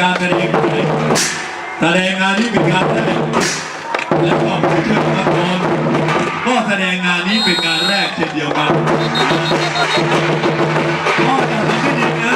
การแสดงไทแสดงงานนี้เป็นการแสดงและก็ผู้เชี่ยนชาญก็แสดงงานนี้เป็นการแรกเช่นเดียวกันก็จะทำให้ดีนะ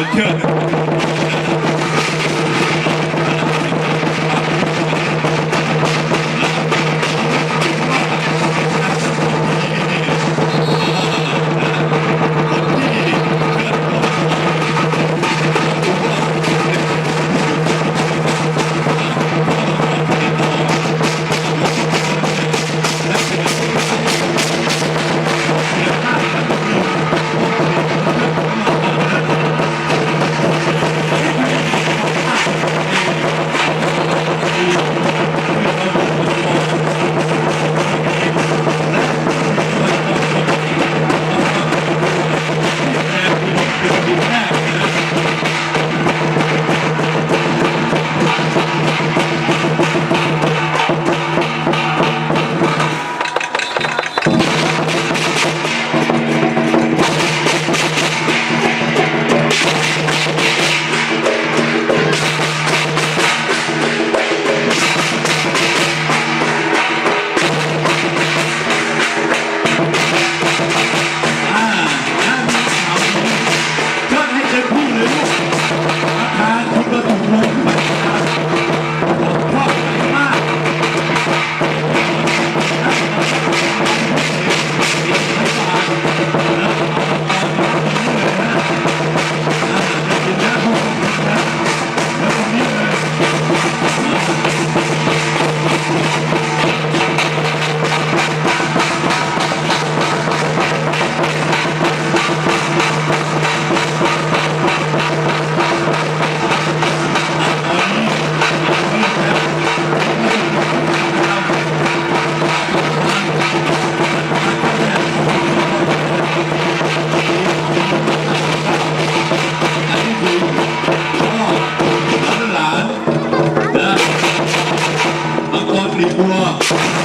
But yeah. buna.